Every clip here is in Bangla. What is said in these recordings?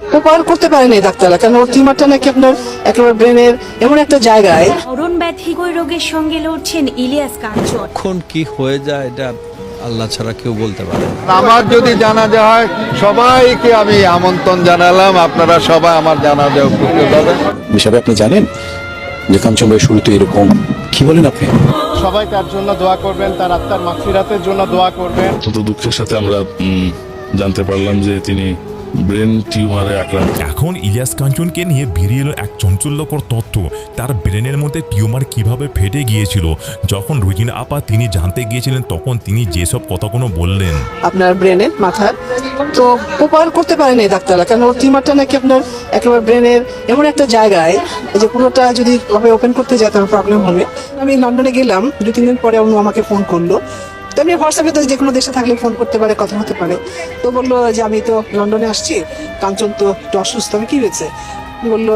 করতে পারেনি ডাক্তাররা কারণ ওর টিউমারটা নাকি আপনার একেবারে ব্রেনের এমন একটা জায়গায়। মরণ ব্যাধি রোগের সঙ্গে লড়ছেন ইলিয়াস কাঞ্চন। কখন কি হয়ে যায় এটা আল্লাহ ছাড়া কেউ বলতে পারে আমার যদি জানাজা হয় সবাইকে আমি আমন্ত্রণ জানালাম আপনারা সবাই আমার জানাজা উপস্থিত হবেন হিসাবে আপনি জানেন যে কাঞ্চন ভাই শুরুতে এরকম? কি বলেন আপনি? সবাই তার জন্য দোয়া করবেন তার আত্মার মাগফিরাতের জন্য দোয়া করবেন। অত্যন্ত দুঃখের সাথে আমরা জানতে পারলাম যে তিনি ব্রেন টিউমারে আক্রান্ত। এখন ইলিয়াস কাঞ্চনকে নিয়ে বেরিয়ে এলো এক চঞ্চল্যকর তথ্য। তার ব্রেনের মধ্যে টিউমার কীভাবে ফেটে গিয়েছিল যখন রুজিনা আপা তিনি জানতে গিয়েছিলেন তখন তিনি যেসব কথাগুলো বললেন। আপনার ব্রেনে মাথার? তো উপায়ন করতে পারেনি ডাক্তাররা কারণ ওর টিউমারটা নাকি আপনার একেবারে ব্রেনের এমন একটা জায়গায় যে পুরোটা যদি ভাবে ওপেন করতে যায় তাহলে প্রবলেম হবে। আমি লন্ডনে গেলাম দু তিন দিন পরে অন্য আমাকে ফোন করল। তো এমনি হোয়াটসঅ্যাপে তো যে কোনো দেশে থাকলে ফোন করতে পারে, কথা হতে পারে। তো বলল যে আমি তো লন্ডনে আসছি, কাঞ্চন তো একটু অসুস্থ, আমি কি হয়েছে? বলল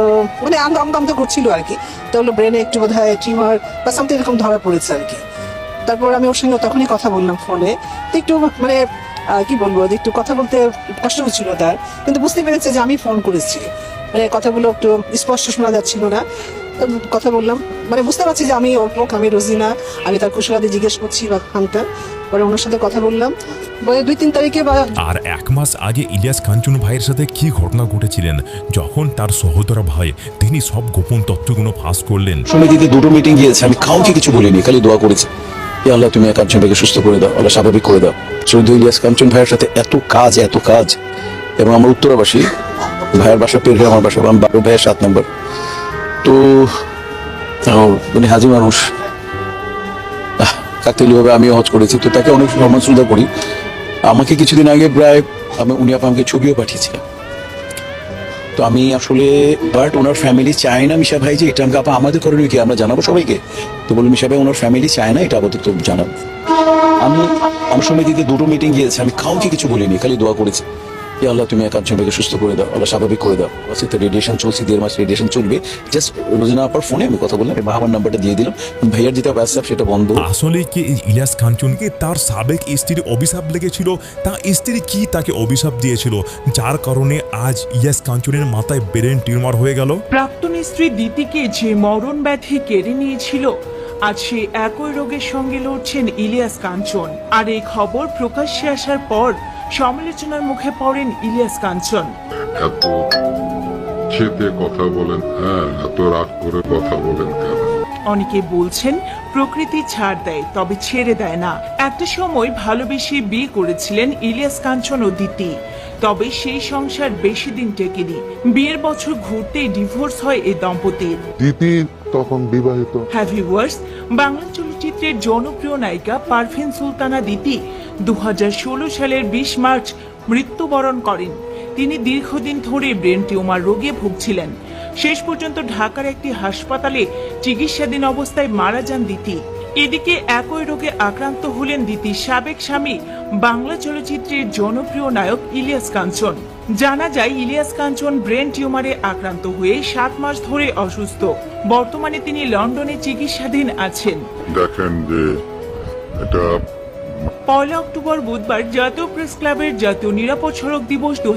মানে আম আম তো করছিল আর কি। তো বলল ব্রেনে একটু বোধ হয় টিউমার বা সামথিং এরকম ধরা পড়েছে আর কি। তারপর আমি ওর সঙ্গে তখনই কথা বললাম ফোনে তো একটু মানে কি বলব একটু কথা বলতে কষ্ট হচ্ছিল তার। কিন্তু বুঝতে পেরেছে যে আমি ফোন করেছি। মানে কথাগুলো একটু স্পষ্ট শোনা যাচ্ছিল না। কথা বললাম। মানে বুঝতে পারছি যে আমি লোক আমি রোজিনা আমি তার কুশলাদি জিজ্ঞেস করছি বা খানটা পরে ওনার সাথে কথা বললাম। বলে দুই তিন তারিখে বা আর এক মাস আগে ইলিয়াস কাঞ্চন ভাইয়ের সাথে কি ঘটনা ঘটেছিলেন? যখন তার সহোদরা ভাই তিনি সব গোপন তথ্যগুলো ফাঁস করলেন। সমিতিতে দুটো মিটিং গিয়েছে। আমি কাউকে কিছু বলিনি খালি দোয়া করেছি। এ আল্লাহ তুমি কাঞ্চন ভাইকে সুস্থ করে দাও আল্লাহ স্বাভাবিক করে দাও। শহীদ ইলিয়াস কাঞ্চন ভাইয়ের সাথে এত কাজ এত কাজ। এবং আমার উত্তরাবাসী ভাইয়ের বাসা পের হয়ে আমার বাসা আমি বাবু ভাইয়ের সাত নম্বর। তো তাও উনি হাজি মানুষ। কাকতালীয়ভাবে আমিও হজ করেছি, তো তাকে অনেক শ্রদ্ধা করি। আমাকে কিছুদিন আগে প্রায় আমি, উনি আমাকে ছবিও পাঠিয়েছিলেন। তো আমি আসলে বাট ওনার ফ্যামিলি চায় না মিশা ভাই যে এটা আপা আমাদের করণীয় কি, আমরা জানাব সবাইকে? তো বলুন মিশা ভাই, ওনার ফ্যামিলি চায় না, এটা আপাতত জানাব। আমি, আমার সমিতিতে দুটো মিটিং গিয়েছে, আমি কাউকে কিছু বলিনি, খালি দোয়া করেছি। যে আল্লাহ তুমি কাঞ্চন ভাইকে সুস্থ করে দাও আল্লাহ স্বাভাবিক করে দাও। আচ্ছা তো রেডিয়েশন চলছে দেড় মাস রেডিয়েশন চলবে। জাস্ট রোজিনা আপার ফোনে আমি কথা বললাম আমার নাম্বারটা দিয়ে দিলাম। ভাইয়ার যেটা হোয়াটসঅ্যাপ সেটা বন্ধ। আসলে কি ইলিয়াস কাঞ্চনকে তার সাবেক স্ত্রীর অভিশাপ লেগেছিল? তা স্ত্রী কি তাকে অভিশাপ দিয়েছিল? যার কারণে আজ ইলিয়াস কাঞ্চনের মাথায় ব্রেন টিউমার হয়ে গেল? প্রাক্তন স্ত্রী দিতিকে যে মরণ ব্যাধি কেড়ে নিয়েছিল আজ সে একই রোগের সঙ্গে লড়ছেন ইলিয়াস কাঞ্চন আর এই খবর প্রকাশ্যে আসার পর সমালোচনার মুখে পড়েন ইলিয়াস কাঞ্চন। এত খেতে কথা বলেন হ্যাঁ এত রাগ করে কথা বলেন কেন? অনেকে বলছেন প্রকৃতি ছাড় দেয় তবে ছেড়ে দেয় না। একটা সময় ভালোবেসে বিয়ে করেছিলেন ইলিয়াস কাঞ্চন ও দিতি। তবে সেই সংসার বেশি দিন টেকেনি। বিয়ের বছর ঘুরতেই ডিভোর্স হয় এই দম্পতির। দিদি তখন বিবাহিত। হ্যাভি ওয়ার্স বাংলা চলচ্চিত্রের জনপ্রিয় নায়িকা পারভিন সুলতানা দিতি দু হাজার ষোলো সালের বিশ মার্চ মৃত্যুবরণ করেন। তিনি দীর্ঘদিন ধরে ব্রেন টিউমার রোগে ভুগছিলেন। শেষ পর্যন্ত ঢাকার একটি হাসপাতালে চিকিৎসাধীন অবস্থায় মারা যান দিতি। এদিকে একই রোগে আক্রান্ত হলেন দিতির সাবেক স্বামী, বাংলা চলচ্চিত্রের জনপ্রিয় নায়ক ইলিয়াস কাঞ্চন। জানা যায়, ইলিয়াস কাঞ্চন ব্রেন টিউমারে আক্রান্ত হয়ে সাত মাস ধরে অসুস্থ। বর্তমানে তিনি লন্ডনে চিকিৎসাধীন আছেন। দেখেন যে এটা পয়লা অক্টোবর বুধবার জাতীয় প্রেস ক্লাবের জাতীয় নিরাপদ সড়ক দিবস দু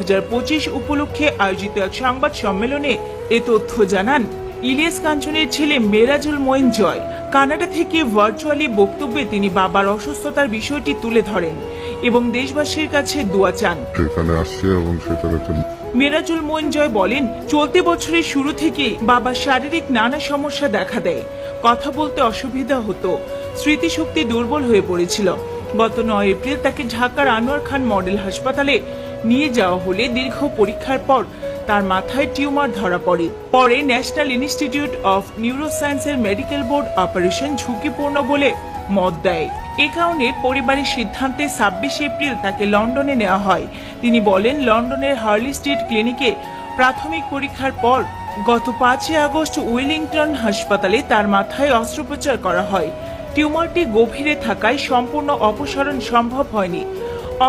উপলক্ষে আয়োজিত এক সংবাদ সম্মেলনে এ তথ্য জানান ইলিয়াস কাঞ্চনের ছেলে মেরাজুল মঈন জয়। কানাডা থেকে ভার্চুয়ালি বক্তব্যে তিনি বাবার অসুস্থতার বিষয়টি তুলে ধরেন এবং দেশবাসীর কাছে দোয়া চান। সেখানে আসছে এবং সেটার একটা মিরাজুল মঈন জয় বলেন চলতি বছরের শুরু থেকে বাবার শারীরিক নানা সমস্যা দেখা দেয়। কথা বলতে অসুবিধা হতো। স্মৃতিশক্তি দুর্বল হয়ে পড়েছিল। গত নয় এপ্রিল তাকে ঢাকার আনোয়ার খান মডেল হাসপাতালে নিয়ে যাওয়া হলে দীর্ঘ পরীক্ষার পর তার মাথায় টিউমার ধরা পড়ে। পরে ন্যাশনাল ইনস্টিটিউট অফ নিউরোসায়েন্সের মেডিকেল বোর্ড অপারেশন ঝুঁকিপূর্ণ বলে মত দেয়। এ কারণে পরিবারের সিদ্ধান্তে ছাব্বিশ এপ্রিল তাকে লন্ডনে নেওয়া হয়। তিনি বলেন, লন্ডনের হার্লি স্ট্রিট ক্লিনিকে প্রাথমিক পরীক্ষার পর গত পাঁচই আগস্ট উইলিংটন হাসপাতালে তার মাথায় অস্ত্রোপচার করা হয়। টিউমারটি গভীরে থাকায় সম্পূর্ণ অপসারণ সম্ভব হয়নি।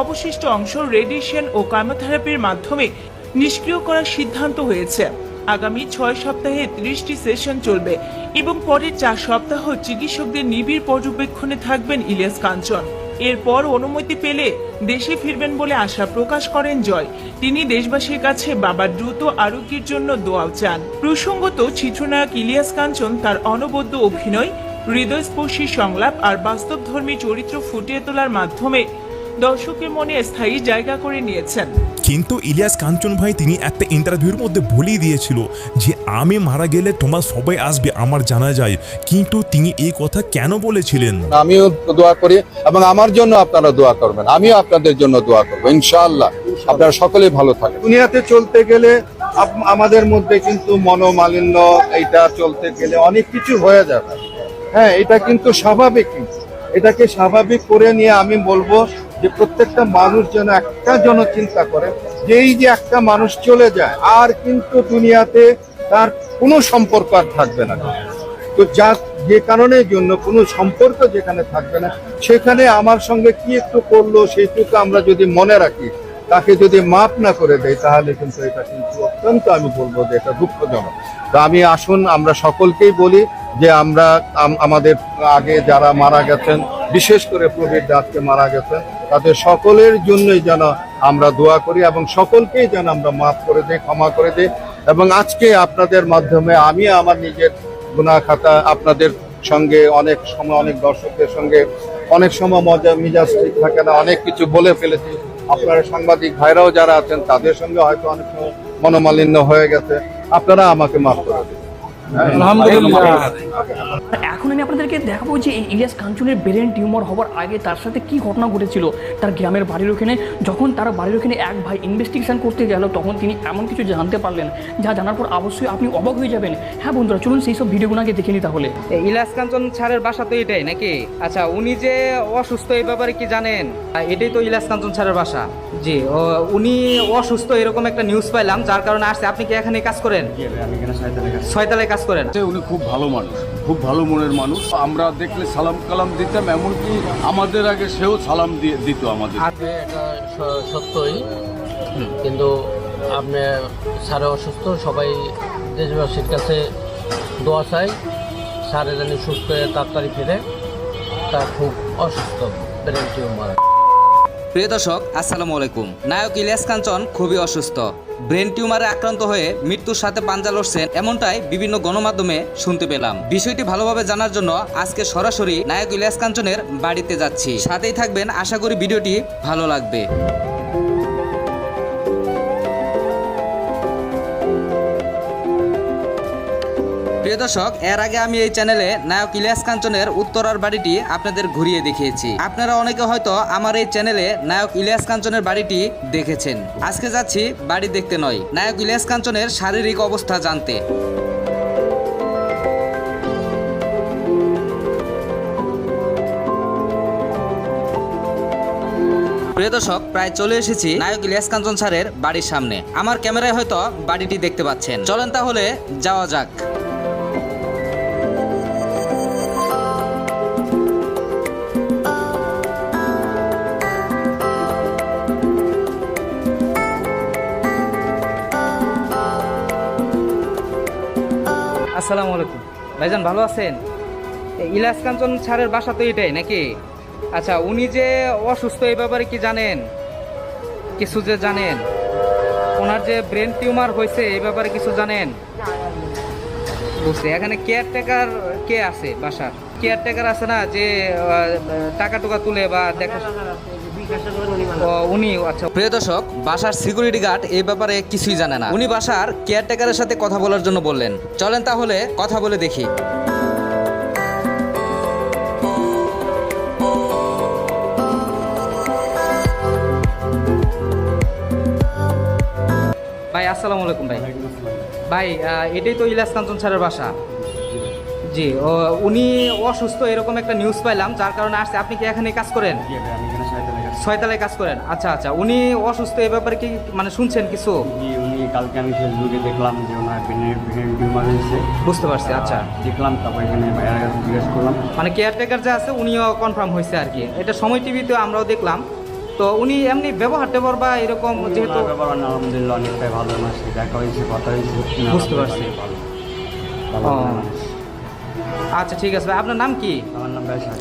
অবশিষ্ট অংশ রেডিয়েশন ও কামোথেরাপির মাধ্যমে নিষ্ক্রিয় করার সিদ্ধান্ত হয়েছে। আগামী ছয় সপ্তাহে ত্রিশটি সেশন চলবে এবং পরের চার সপ্তাহ চিকিৎসকদের নিবিড় পর্যবেক্ষণে থাকবেন ইলিয়াস কাঞ্চন। এরপর অনুমতি পেলে দেশে ফিরবেন বলে আশা প্রকাশ করেন জয়। তিনি দেশবাসীর কাছে বাবার দ্রুত আরোগ্যের জন্য দোয়াও চান। প্রসঙ্গত, চিত্রনায়ক ইলিয়াস কাঞ্চন তার অনবদ্য অভিনয় হৃদয়স্পর্শী সংলাপ আর বাস্তবধর্মী চরিত্র ফুটিয়ে তোলার মাধ্যমে দর্শকের মনে স্থায়ী জায়গা করে নিয়েছেন। কিন্তু ইলিয়াস কাঞ্চন ভাই তিনি একটা ইন্টারভিউর মধ্যে বলেই দিয়েছিল যে আমি মারা গেলে তোমার সবাই আসবে আমার জানা যায়। কিন্তু তিনি এই কথা কেন বলেছিলেন? আমিও দোয়া করি এবং আমার জন্য আপনারা দোয়া করবেন। আমিও আপনাদের জন্য দোয়া করব ইনশাআল্লাহ। আপনারা সকলেই ভালো থাকবেন দুনিয়াতে চলতে গেলে আপ- আমাদের মধ্যে কিন্তু মনোমালিন্য এইটা চলতে গেলে অনেক কিছু হয়ে যাবে। হ্যাঁ এটা কিন্তু স্বাভাবিক। এটাকে স্বাভাবিক করে নিয়ে আমি বলব যে প্রত্যেকটা মানুষ যেন একটা জন চিন্তা করে যে এই যে একটা মানুষ চলে যায়, আর কিন্তু দুনিয়াতে তার কোনো সম্পর্ক আর থাকবে না। তো যা, যে কারণের জন্য কোনো সম্পর্ক যেখানে থাকবে না, সেখানে আমার সঙ্গে কি একটু করল, সেইটুকু আমরা যদি মনে রাখি, তাকে যদি মাপ না করে দেয় তাহলে কিন্তু এটা কিন্তু অত্যন্ত, আমি বলব যে এটা দুঃখজনক। তো আমি আসুন, আমরা সকলকেই বলি যে আমরা আমাদের আগে যারা মারা গেছেন, বিশেষ করে প্রবীর দাসকে মারা গেছেন, তাদের সকলের জন্যই যেন আমরা দোয়া করি এবং সকলকেই যেন আমরা মাফ করে দিই, ক্ষমা করে দিই। এবং আজকে আপনাদের মাধ্যমে আমি আমার নিজের গুনা খাতা আপনাদের সঙ্গে অনেক সময়, অনেক দর্শকদের সঙ্গে অনেক সময় মজা, মিজাজ ঠিক থাকে না, অনেক কিছু বলে ফেলেছি। আপনারা সাংবাদিক ভাইরাও যারা আছেন, তাদের সঙ্গে হয়তো অনেক সময় মনোমালিন্য হয়ে গেছে। আপনারা আমাকে মাফ করে দিন। 咱们都来了。এখন আমি আপনাদেরকে দেখাবো যে এই ইলিয়াস কাঞ্চনের ব্রেন টিউমার হওয়ার আগে তার সাথে কি ঘটনা ঘটেছিল তার গ্রামের বাড়ির ওখানে। যখন তার বাড়ির ওখানে এক ভাই ইনভেস্টিগেশন করতে গেল তখন তিনি এমন কিছু জানতে পারলেন যা জানার পর অবশ্যই আপনি অবাক হয়ে যাবেন। হ্যাঁ বন্ধুরা চলুন সেই সব ভিডিওগুলোকে দেখে নিই তাহলে। ইলাস কাঞ্চন স্যারের বাসা তো এটাই নাকি? আচ্ছা উনি যে অসুস্থ এই ব্যাপারে কি জানেন? এটাই তো ইলাস কাঞ্চন স্যারের বাসা। জি ও, উনি অসুস্থ এরকম একটা নিউজ পাইলাম যার কারণে আসছে। আপনি কি এখানে কাজ করেন? ছয়তলায় কাজ করেন। উনি খুব ভালো মানুষ। খুব ভালো মনের মানুষ। আমরা দেখলে সালাম কালাম দিতাম, এমনকি আমাদের আগে সেও সালাম দিয়ে দিত আমাদের। এটা সত্যই। কিন্তু আপনি স্যার অসুস্থ, সবাই দেশবাসীর কাছে দোয়া চাই। স্যারে জানি সুস্থ হয়ে তাড়াতাড়ি ফিরে। তা খুব অসুস্থ ব্রেন টিউমার প্রিয় দর্শক, আসসালামু আলাইকুম। নায়ক ইলিয়াস কাঞ্চন খুবই অসুস্থ। ব্রেন টিউমারে আক্রান্ত হয়ে মৃত্যুর সাথে পাঞ্জা লড়ছেন এমনটাই বিভিন্ন গণমাধ্যমে শুনতে পেলাম। বিষয়টি ভালোভাবে জানার জন্য আজকে সরাসরি নায়ক ইলিয়াস কাঞ্চনের বাড়িতে যাচ্ছি। সাথেই থাকবেন, আশা করি ভিডিওটি ভালো লাগবে। প্রিয় দর্শক, এর আগে আমি এই চ্যানেলে নায়ক ইলিয়াস কাঞ্চনের উত্তরার বাড়িটি আপনাদের ঘুরিয়ে দেখিয়েছি। আপনারা অনেকে হয়তো আমার এই চ্যানেলে নায়ক ইলিয়াস কাঞ্চনের বাড়িটি দেখেছেন। আজকে যাচ্ছি বাড়ি দেখতে নয়, নায়ক ইলিয়াস কাঞ্চনের শারীরিক অবস্থা জানতে। প্রিয় দর্শক, প্রায় চলে এসেছি নায়ক ইলিয়াস কাঞ্চন স্যারের বাড়ির সামনে। আমার ক্যামেরায় হয়তো বাড়িটি দেখতে পাচ্ছেন। চলেন তাহলে যাওয়া যাক। আসসালামু আলাইকুম। ভাইজান, ভালো আছেন? ইলাস কাঞ্চন স্যারের বাসা তো এটাই, নাকি? আচ্ছা উনি যে অসুস্থ এই ব্যাপারে কি জানেন? কিছু যে জানেন? ওনার যে ব্রেন টিউমার হয়েছে, এই ব্যাপারে কিছু জানেন? বুঝছি, এখানে কেয়ারটেকার কে আছে বাসার? কেয়ারটেকার আছে না, যে টাকা টুকা তুলে বা দেখা উনি আচ্ছা। প্রিয় দর্শক বাসার সিকিউরিটি গার্ড এই ব্যাপারে কিছুই জানে না। উনি বাসার কেয়ারটেকারের সাথে কথা বলার জন্য বললেন। চলেন তাহলে কথা বলে দেখি। ভাই আসসালামু আলাইকুম ভাই। ভাই এটাই তো ইলাস কাঞ্চন স্যারের বাসা। জি। ও উনি অসুস্থ এরকম একটা নিউজ পাইলাম যার কারণে আসছে। আপনি কি এখানে কাজ করেন? ছয়তলায় কাজ করেন? আচ্ছা আচ্ছা। উনি অসুস্থ এই ব্যাপারে কি মানে শুনছেন কিছু? উনি কালকে আমি ফেসবুকে দেখলাম যে ওনার ব্রেনের ব্রেন টিউমার হয়েছে। বুঝতে পারছি আচ্ছা। দেখলাম তারপর এখানে ভাইয়ার কাছে জিজ্ঞেস করলাম। মানে কেয়ারটেকার যে আছে উনিও কনফার্ম হয়েছে আর কি। এটা সময় টিভিতে আমরাও দেখলাম। তো উনি এমনি ব্যবহার টেবহার বা এরকম যেহেতু ব্যাপার আলহামদুলিল্লাহ অনেকটাই ভালো। মানুষ দেখা হয়েছে কথা হয়েছে। বুঝতে পারছি। আচ্ছা ঠিক আছে। ভাই আপনার নাম কি? আমার নাম ব্যবসা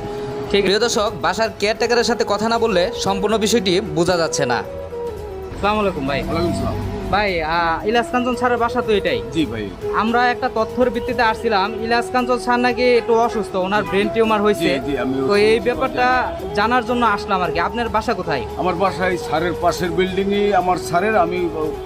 ঠিক। প্রিয় দর্শক বাসার কেয়ারটেকারের সাথে কথা না বললে সম্পূর্ণ বিষয়টি বোঝা যাচ্ছে না। আসসালামু আলাইকুম ভাই। ভাই ইলাস কাঞ্চন স্যারের বাসা তো এটাই। জি ভাই। আমরা একটা তথ্যের ভিত্তিতে আসছিলাম ইলাস কাঞ্চন স্যার নাকি একটু অসুস্থ ওনার ব্রেন টিউমার হয়েছে। তো এই ব্যাপারটা জানার জন্য আসলাম আর কি। আপনার বাসা কোথায়? আমার বাসায় স্যারের পাশের বিল্ডিংয়ে আমার স্যারের আমি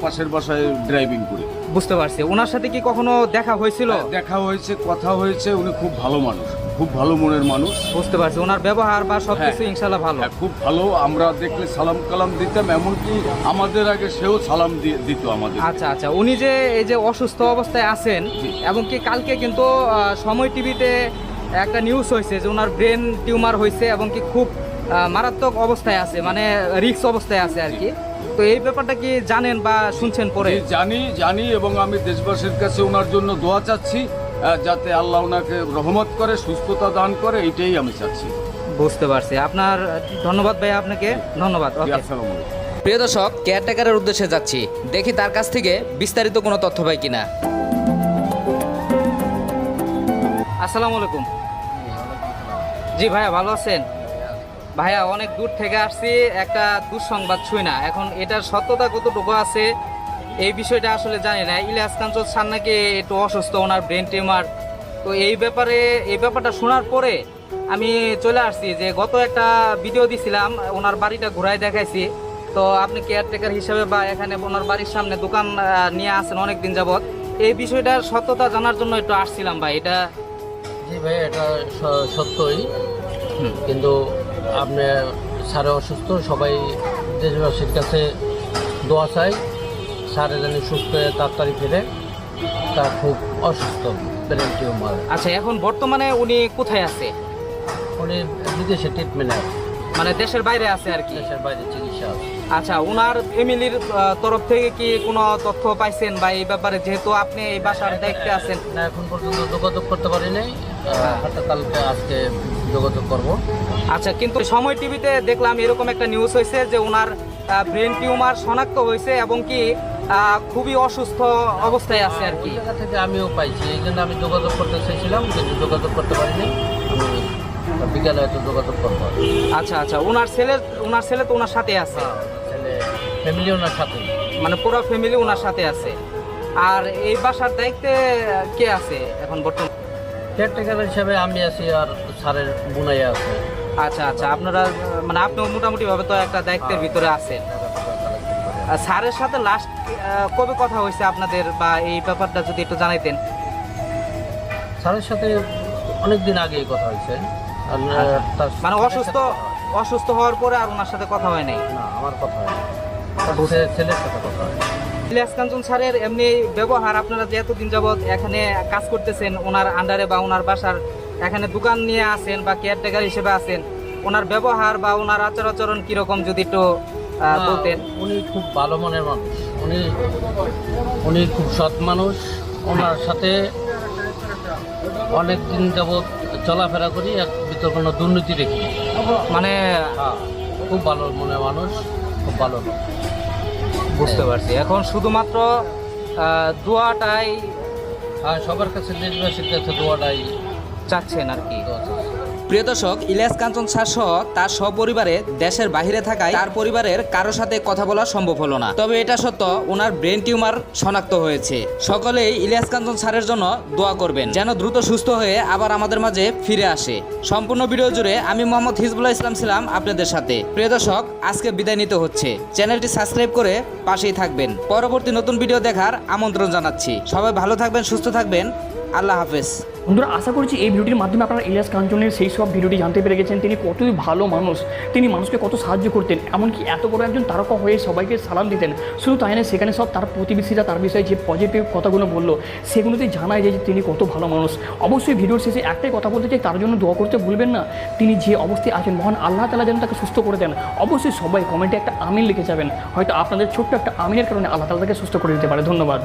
পাশের বাসায় ড্রাইভিং করি। বুঝতে পারছি। ওনার সাথে কি কখনো দেখা হয়েছিল? দেখা হয়েছে কথা হয়েছে উনি খুব ভালো মানুষ। খুব ভালো মনের মানুষ। বুঝতে পারছি ওনার ব্যবহার বা সবকিছু হ্যাঁ। ইনশাল্লাহ ভালো। হ্যাঁ, খুব ভালো। আমরা দেখলে সালাম কালাম দিতাম এমনকি আমাদের আগে সেও সালাম দিত আমাদের। আচ্ছা আচ্ছা। উনি যে এই যে অসুস্থ অবস্থায় আছেন এবং কি কালকে কিন্তু সময় টিভিতে একটা নিউজ হয়েছে যে ওনার ব্রেন টিউমার হয়েছে এবং কি খুব মারাত্মক অবস্থায় আছে মানে রিক্স অবস্থায় আছে আর কি। তো এই ব্যাপারটা কি জানেন বা শুনছেন পরে? জানি জানি এবং আমি দেশবাসীর কাছে ওনার জন্য দোয়া চাচ্ছি। যাতে আল্লাহ ওনাকে রহমত করে সুস্থতা দান করে এইটাই আমি চাচ্ছি। বুঝতে পারছি। আপনার ধন্যবাদ ভাই আপনাকে। ধন্যবাদ। প্রিয় দর্শক কেয়ারটেকারের উদ্দেশ্যে যাচ্ছি। দেখি তার কাছ থেকে বিস্তারিত কোনো তথ্য পাই কিনা। আসসালামু আলাইকুম। জি ভাইয়া ভালো আছেন? ভাইয়া অনেক দূর থেকে আসছি একটা দুঃসংবাদ ছুঁই না। এখন এটার সত্যতা কতটুকু আছে এই বিষয়টা আসলে জানি না। ইলিয়াস কাঞ্চল স্যার নাকি একটু অসুস্থ, ওনার ব্রেন টিউমার তো এই ব্যাপারে, এই ব্যাপারটা শোনার পরে আমি চলে আসছি যে গত একটা ভিডিও দিছিলাম, ওনার বাড়িটা ঘুরাই দেখাইছি। তো আপনি কেয়ারটেকার হিসেবে বা এখানে ওনার বাড়ির সামনে দোকান নিয়ে আসেন অনেক দিন যাবত এই বিষয়টার সত্যতা জানার জন্য একটু আসছিলাম ভাই, এটা জি ভাই, এটা সত্যই। কিন্তু আপনি, স্যারে অসুস্থ, সবাই দেশবাসীর কাছে দোয়া চাই। স্যারে যেন সুস্থ হয়ে তাড়াতাড়ি ফিরে তা খুব অসুস্থ ব্রেন টিউমার। আচ্ছা এখন বর্তমানে উনি কোথায় আছে? উনি বিদেশে ট্রিটমেন্টে আছে। মানে দেশের বাইরে আছে আর কি? দেশের বাইরে চিকিৎসা আচ্ছা ওনার ফ্যামিলির তরফ থেকে কি কোনো তথ্য পাইছেন বা এই ব্যাপারে? যেহেতু আপনি এই বাসার দায়িত্বে আছেন। না এখন পর্যন্ত যোগাযোগ করতে পারি নাই হয়তো কালকে আজকে যোগাযোগ করব। আচ্ছা কিন্তু সময় টিভিতে দেখলাম এরকম একটা নিউজ হয়েছে যে ওনার ব্রেন টিউমার শনাক্ত হয়েছে এবং কি খুবই অসুস্থ অবস্থায় আছে আর কি। জায়গা থেকে আমিও পাইছি এই জন্য আমি যোগাযোগ করতে চাইছিলাম কিন্তু যোগাযোগ করতে পারিনি। বিকালে হয়তো যোগাযোগ করব আচ্ছা আচ্ছা ওনার ছেলে ওনার ছেলে তো ওনার সাথে আছে? ছেলে ফ্যামিলি ওনার সাথে মানে পুরো ফ্যামিলি ওনার সাথে আছে। আর এই বাসার দায়িত্বে কে আছে এখন বর্তমানে? কেয়ারটেকার হিসাবে আমি আছি আর স্যারের বুনাইয়া আছে। আচ্ছা আচ্ছা আপনারা মানে আপনিও মোটামুটি ভাবে তো একটা দায়িত্বের ভিতরে আছেন। স্যারের সাথে লাস্ট কবে কথা হয়েছে আপনাদের? বা এই ব্যাপারটা যদি একটু জানাইতেন। স্যারের সাথে অনেক দিন আগে কথা হয়েছে। মানে অসুস্থ অসুস্থ হওয়ার পরে আর ওনার সাথে কথা হয় নাই? না আমার কথা হয় ছেলের সাথে কথা হয়। ইলিয়াস কাঞ্চন স্যারের এমনি ব্যবহার আপনারা যে এতদিন যাবৎ এখানে কাজ করতেছেন ওনার আন্ডারে বা ওনার বাসার এখানে দোকান নিয়ে আছেন বা কেয়ারটেকার হিসেবে আছেন ওনার ব্যবহার বা ওনার আচার আচরণ কীরকম যদি একটু বলতেন। উনি খুব ভালো মনের মানুষ। উনি উনি খুব সৎ মানুষ। ওনার সাথে অনেক দিন যাবৎ চলাফেরা করি এক ভিতর কোনো দুর্নীতি দেখি। না। মানে হ্যাঁ, খুব ভালো মনের মানুষ খুব ভালো বুঝতে পারছি। এখন শুধুমাত্র দোয়াটাই আর সবার কাছে দেশবাসীর কাছে দোয়াটাই চাচ্ছেন আর কি। প্রিয় দর্শক, ইলিয়াস কাঞ্চন স্যার সহ তার সপরিবারে দেশের বাইরে থাকায় তার পরিবারের কারোর সাথে কথা বলা সম্ভব হলো না। তবে এটা সত্য, ওনার ব্রেন টিউমার শনাক্ত হয়েছে। সকলেই ইলিয়াস কাঞ্চন স্যারের জন্য দোয়া করবেন, যেন দ্রুত সুস্থ হয়ে আবার আমাদের মাঝে ফিরে আসে। সম্পূর্ণ ভিডিও জুড়ে আমি মোহাম্মদ হিজবুল্লাহ ইসলাম ছিলাম আপনাদের সাথে। প্রিয় দর্শক, আজকে বিদায় নিতে হচ্ছে। চ্যানেলটি সাবস্ক্রাইব করে পাশেই থাকবেন। পরবর্তী নতুন ভিডিও দেখার আমন্ত্রণ জানাচ্ছি। সবাই ভালো থাকবেন, সুস্থ থাকবেন। আল্লাহ হাফেজ। বন্ধুরা, আশা করছি এই ভিডিওটির মাধ্যমে আপনারা ইলিয়াস কাঞ্চনের সেই সব ভিডিওটি জানতে পেরে গেছেন তিনি কতই ভালো মানুষ, তিনি মানুষকে কত সাহায্য করতেন, এমনকি এত বড় একজন তারকা হয়ে সবাইকে সালাম দিতেন। শুধু তাই না সেখানে সব তার প্রতিবেশীরা তার বিষয়ে যে পজিটিভ কথাগুলো বলল সেগুলোতে জানায় যে তিনি কত ভালো মানুষ। অবশ্যই ভিডিওর শেষে একটাই কথা বলতে চাই, তার জন্য দোয়া করতে ভুলবেন না। তিনি যে অবস্থায় আছেন, মহান আল্লাহ তালা যেন তাকে সুস্থ করে দেন। অবশ্যই সবাই কমেন্টে একটা আমিন লিখে যাবেন। হয়তো আপনাদের ছোট্ট একটা আমিনের কারণে আল্লাহ তালা তাকে সুস্থ করে দিতে পারে। ধন্যবাদ।